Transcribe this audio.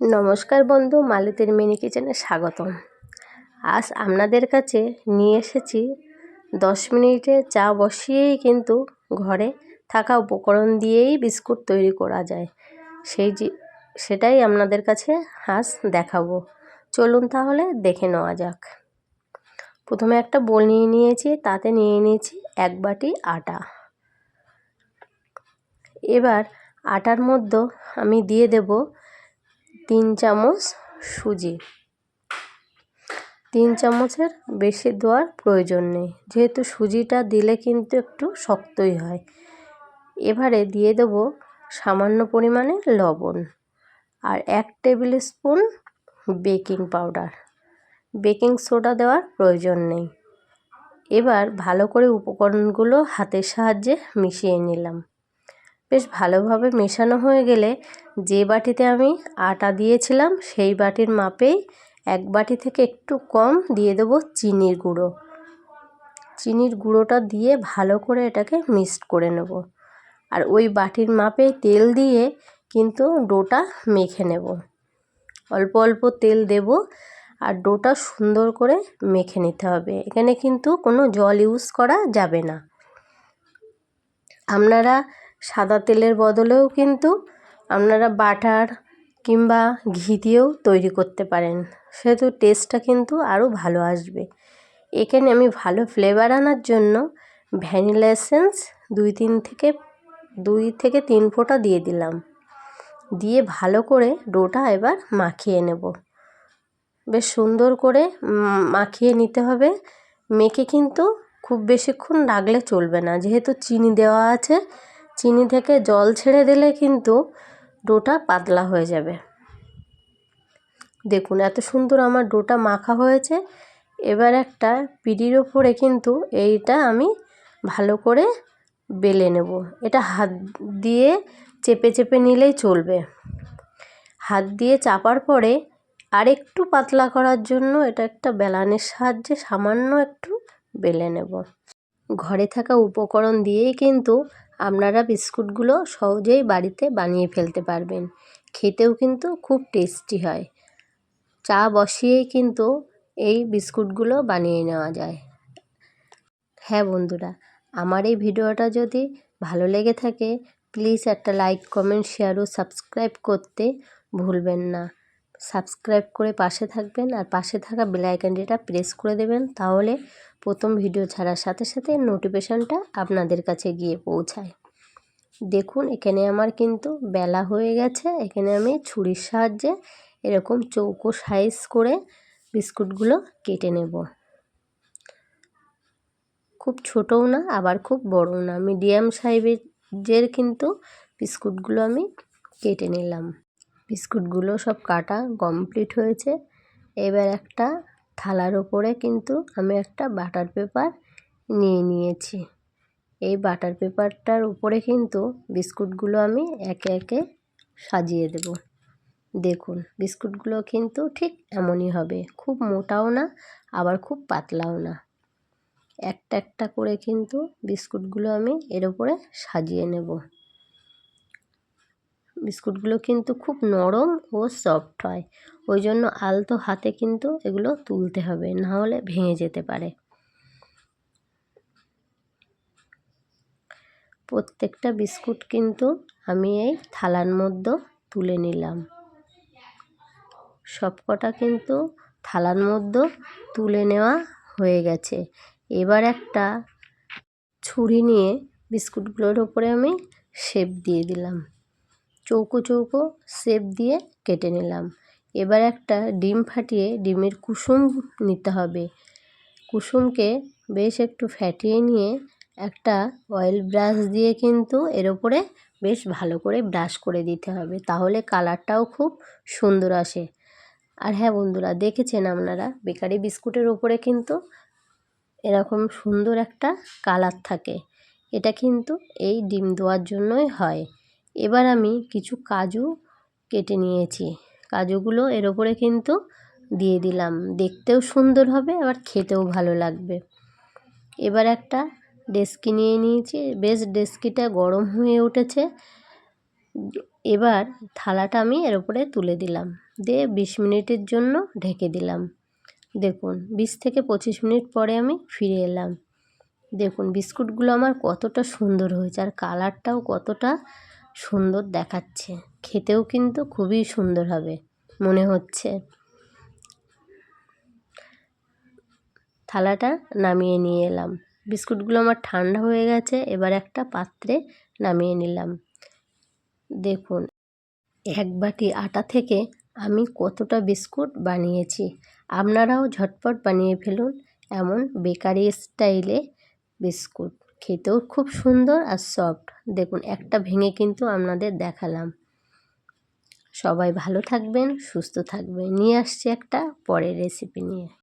নমস্কার বন্ধু, মালতীর মিনি কিচেনে স্বাগতম। আজ আপনাদের কাছে নিয়ে এসেছি দশ মিনিটে চা বসিয়েই কিন্তু ঘরে থাকা উপকরণ দিয়েই বিস্কুট তৈরি করা যায়। সেই যে, সেটাই আপনাদের কাছে আজ দেখাবো। চলুন তাহলে দেখে নেওয়া যাক। প্রথমে একটা বোল নিয়ে নিয়েছি, তাতে নিয়ে নিয়েছি এক বাটি আটা। এবার আটার মধ্যে আমি দিয়ে দেব তিন চামচ সুজি। তিন চামচের বেশি দেওয়ার প্রয়োজন নেই। যেহেতু সুজিটা দিলে কিন্তু একটু শক্তই হয়। এবারে দিয়ে দেব সামান্য পরিমাণে লবণ আর এক tablespoon baking powder. Baking soda দেওয়ার প্রয়োজন নেই। এবার ভালো করে উপকরণগুলো হাতের সাহায্যে মিশিয়ে নিলাম। বেশ ভালোভাবে মেশানো হয়ে গেলে যে বাটিতে আমি আটা দিয়েছিলাম, সেই বাটির মাপেই এক বাটি থেকে একটু কম দিয়ে দেবো চিনির গুঁড়ো। চিনির গুঁড়োটা দিয়ে ভালো করে এটাকে মিক্সড করে নেব। আর ওই বাটির মাপে তেল দিয়ে কিন্তু ডোটা মেখে নেব। অল্প অল্প তেল দেব আর ডোটা সুন্দর করে মেখে নিতে হবে। এখানে কিন্তু কোনো জল ইউজ করা যাবে না। আপনারা সাদা তেলের বদলেও কিন্তু আপনারা বাটার কিংবা ঘি দিয়েও তৈরি করতে পারেন। সেহেতু টেস্টটা কিন্তু আরও ভালো আসবে। এখানে আমি ভালো ফ্লেভার আনার জন্য ভ্যানিলা এসেন্স দুই তিন থেকে, দুই থেকে তিন ফোঁটা দিয়ে দিলাম। দিয়ে ভালো করে ডোটা এবার মাখিয়ে নেব। বেশ সুন্দর করে মাখিয়ে নিতে হবে। মেখে কিন্তু খুব বেশিক্ষণ রাখলে চলবে না। যেহেতু চিনি দেওয়া আছে চিনি থেকে জল ছেড়ে দিলে কিন্তু ডোটা পাতলা হয়ে যাবে। দেখুন, এত সুন্দর আমার ডোটা মাখা হয়েছে। এবার একটা পিডির ওপরে কিন্তু এইটা আমি ভালো করে বেলে নেব। এটা হাত দিয়ে চেপে চেপে নিলেই চলবে। হাত দিয়ে চাপার পরে আর একটু পাতলা করার জন্য এটা একটা বেলানের সাহায্যে সামান্য একটু বেলে নেব। ঘরে থাকা উপকরণ দিয়েই কিন্তু আপনারা বিস্কুটগুলো সহজেই বাড়িতে বানিয়ে ফেলতে পারবেন। খেতেও কিন্তু খুব টেস্টি হয়। চা বসিয়েই কিন্তু এই বিস্কুটগুলো বানিয়ে নেওয়া যায়। হ্যাঁ বন্ধুরা, আমার এই ভিডিওটা যদি ভালো লেগে থাকে, প্লিজ একটা লাইক, কমেন্ট, শেয়ার ও সাবস্ক্রাইব করতে ভুলবেন না। সাবস্ক্রাইব করে পাশে থাকবেন আর পাশে থাকা বেলাইকানটিটা প্রেস করে দেবেন তাহলে প্রথম ভিডিও ছাড়ার সাথে সাথে নোটিফিকেশানটা আপনাদের কাছে গিয়ে পৌঁছায়। দেখুন, এখানে আমার কিন্তু বেলা হয়ে গেছে। এখানে আমি ছুরির সাহায্যে এরকম চৌকো সাইজ করে বিস্কুটগুলো কেটে নেব। খুব ছোটও না, আবার খুব বড়ও না। মিডিয়াম সাইজের কিন্তু বিস্কুটগুলো আমি কেটে নিলাম। বিস্কুটগুলো সব কাটা কমপ্লিট হয়েছে। এবার একটা থালার ওপরে কিন্তু আমি একটা বাটার পেপার নিয়ে নিয়েছি। এই বাটার পেপারটার উপরে কিন্তু বিস্কুটগুলো আমি একে একে সাজিয়ে দেব। দেখুন, বিস্কুটগুলো কিন্তু ঠিক এমনই হবে। খুব মোটাও না, আবার খুব পাতলাও না। একটা একটা করে কিন্তু বিস্কুটগুলো আমি এর উপরে সাজিয়ে নেব। বিস্কুটগুলো কিন্তু খুব নরম ও সফট হয়। ওই জন্য আলতো হাতে কিন্তু এগুলো তুলতে হবে, না হলে ভেঙে যেতে পারে। প্রত্যেকটা বিস্কুট কিন্তু আমি এই থালার মধ্যে তুলে নিলাম। সবকটা কিন্তু থালার মধ্যে তুলে নেওয়া হয়ে গেছে। এবার একটা ছুরি নিয়ে বিস্কুটগুলোর ওপরে আমি শেপ দিয়ে দিলাম। চৌকো চৌকো শেপ দিয়ে কেটে নিলাম। এবার একটা ডিম ফাটিয়ে ডিমের কুসুম নিতে হবে। কুসুমকে বেশ একটু ফ্যাটিয়ে নিয়ে একটা অয়েল ব্রাশ দিয়ে কিন্তু এর ওপরে বেশ ভালো করে ব্রাশ করে দিতে হবে। তাহলে কালারটাও খুব সুন্দর আসে। আর হ্যাঁ বন্ধুরা, দেখেছেন আপনারা, বেকারি বিস্কুটের ওপরে কিন্তু এরকম সুন্দর একটা কালার থাকে। এটা কিন্তু এই ডিম দেওয়ার জন্যই হয়। এবার আমি কিছু কাজু কেটে নিয়েছি। কাজুগুলো এর ওপরে কিন্তু দিয়ে দিলাম। দেখতেও সুন্দর হবে, আবার খেতেও ভালো লাগবে। এবার একটা ডেস্কি নিয়ে নিয়েছি। বেশ ডেস্কিটা গরম হয়ে উঠেছে। এবার থালাটা আমি এর ওপরে তুলে দিলাম। দিয়ে বিশ মিনিটের জন্য ঢেকে দিলাম। দেখুন, বিশ থেকে পঁচিশ মিনিট পরে আমি ফিরে এলাম। দেখুন, বিস্কুটগুলো আমার কতটা সুন্দর হয়েছে, আর কালারটাও কতটা সুন্দর দেখাচ্ছে। খেতেও কিন্তু খুবই সুন্দর হবে, মনে হচ্ছে। থালাটা নামিয়ে নিয়ে এলাম। বিস্কুটগুলো আমার ঠান্ডা হয়ে গেছে, এবার একটা পাত্রে নামিয়ে নিলাম। দেখুন, এক বাটি আটা থেকে আমি কতটা বিস্কুট বানিয়েছি। আপনারাও ঝটপট বানিয়ে ফেলুন এমন বেকারি স্টাইলে বিস্কুট। খেতেও খুব সুন্দর আর সফট দেখুন, একটা ভেঙে কিন্তু আপনাদের দেখালাম। সবাই ভালো থাকবেন, সুস্থ থাকবেন। নিয়ে আসছি একটা পরের রেসিপি নিয়ে।